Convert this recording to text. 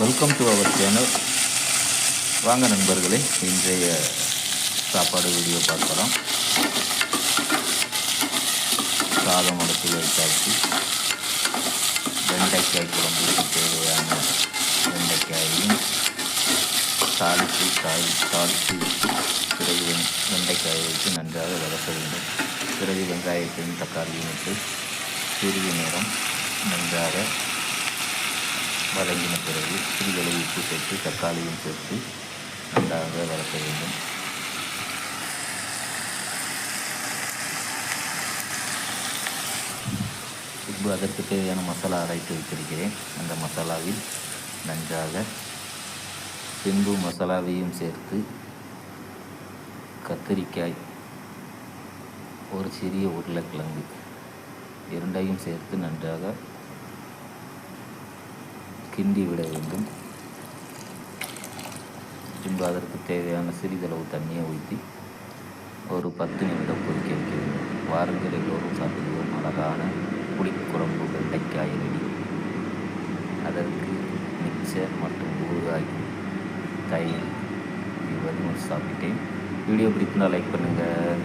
Welcome to our channel வாங்க நண்பர்களே இன்றைய சாப்பாடு வீடியோ பார்க்கலாம். சாதம் அடுப்பில் வைத்தாச்சு. வெண்டைக்காய் குழம்புக்கு தேவையான வெண்டைக்காயையும் தாளித்து தாய் தாளித்து பிறகு வெண் வெண்டைக்காயை வைத்து நன்றாக வளர்க்க வேண்டும். பிறகு வெங்காயத்தையும் தக்காளியும் இட்டு சிறிய நேரம் நன்றாக வதங்கின பிறகு சிறிதளவு உப்பு சேர்த்து தக்காளியும் சேர்த்து நன்றாக வதக்க வேண்டும். பின்பு அதற்கு தேவையான மசாலா அரைத்து வைத்திருக்கிறேன். அந்த மசாலாவில் நன்றாக பின்பு மசாலாவையும் சேர்த்து கத்திரிக்காய் ஒரு சிறிய உருளைக்கிழங்கு இரண்டையும் சேர்த்து நன்றாக கிண்டி விட வேண்டும். பின்பு அதற்கு தேவையான சிறிதளவு தண்ணியை ஊற்றி ஒரு பத்து நிமிடம் கொதிக்க வைக்க வேண்டும். வாருங்கள் எல்லோரும் சாப்பிடுவோம். அழகான புளிக்குழம்பு வெண்டைக்காய் ரெடி. அதற்கு மிக்சர் மற்றும் ஊறுகாய் தயிர் இது சாப்பிட்டேன். வீடியோ பிடிக்குன்னா லைக் பண்ணுங்கள்